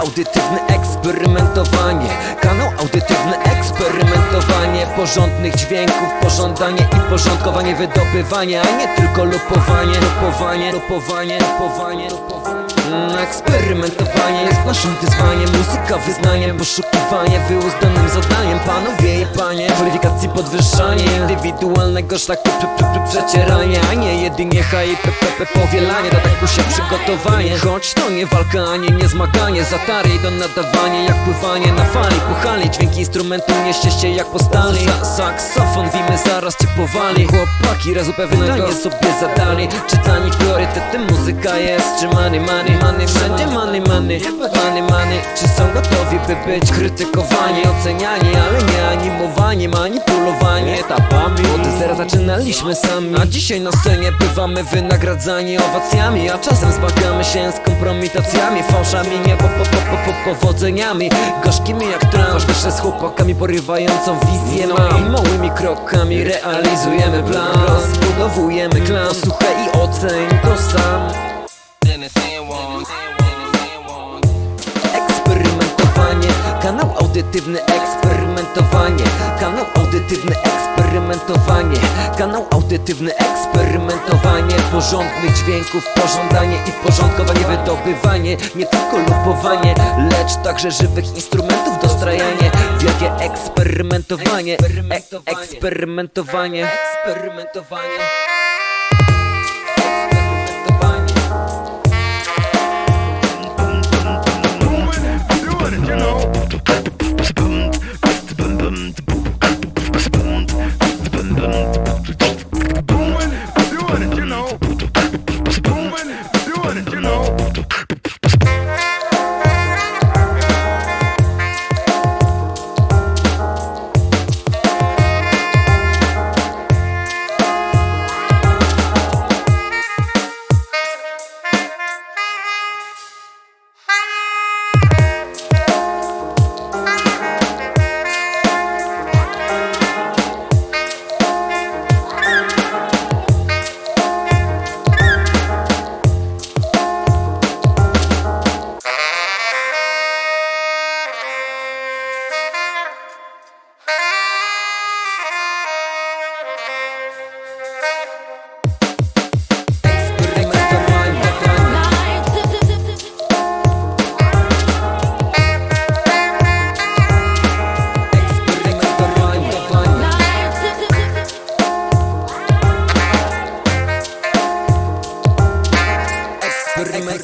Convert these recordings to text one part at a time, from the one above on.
audytywne eksperymentowanie. Kanał audytywne eksperymentowanie. Porządnych dźwięków, pożądanie i porządkowanie Wydobywanie, a nie tylko lupowanie Lupowanie, lupowanie, lupowanie, lupowanie Eksperymentowanie jest naszym wyzwaniem Muzyka wyznaniem, poszukiwanie wyuzdanym zadaniem. Panowie i panie, kwalifikacji podwyższanie Indywidualnego szlaku pr pr pr przecieranie A nie jedynie HIPPP powielanie Do tak się przygotowanie. Choć to nie walka, ani nie zmaganie Zatary do nadawanie jak pływanie na fali Puchali dźwięki instrumentu nieście się jak po stali. Sa Saksofon wimy zaraz cię powali. Chłopaki razu pewne zdanie sobie zadali Czy dla nich priorytetem muzyka jest Czy money, money, money, wszędzie money, money Money, money, czy są gotowi by być krytykowani Oceniani, ale nie animowani Manipulowani? Etapami Od zera zaczynaliśmy sami. A dzisiaj na scenie bywamy wynagradzani owacjami A czasem zmagamy się z kompromitacjami Fałszami, nie po, po, po, po, po, powodzeniami. Gorzkimi jak trans Jeszcze z chłopakami porywającą wizję mam. I małymi krokami realizujemy plan. Rozbudowujemy klan. Słuchaj i oceń to sam Eksperymentowanie, kanał audytywny eksperymentowanie. Kanał audytywny eksperymentowanie. Kanał audytywny eksperymentowanie. Porządnych dźwięków, pożądanie i porządkowanie Wydobywanie, nie tylko lupowanie Lecz także żywych instrumentów dostrajanie Wielkie eksperymentowanie. E Eksperymentowanie. Eksperymentowanie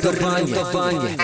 Eksperymentowanie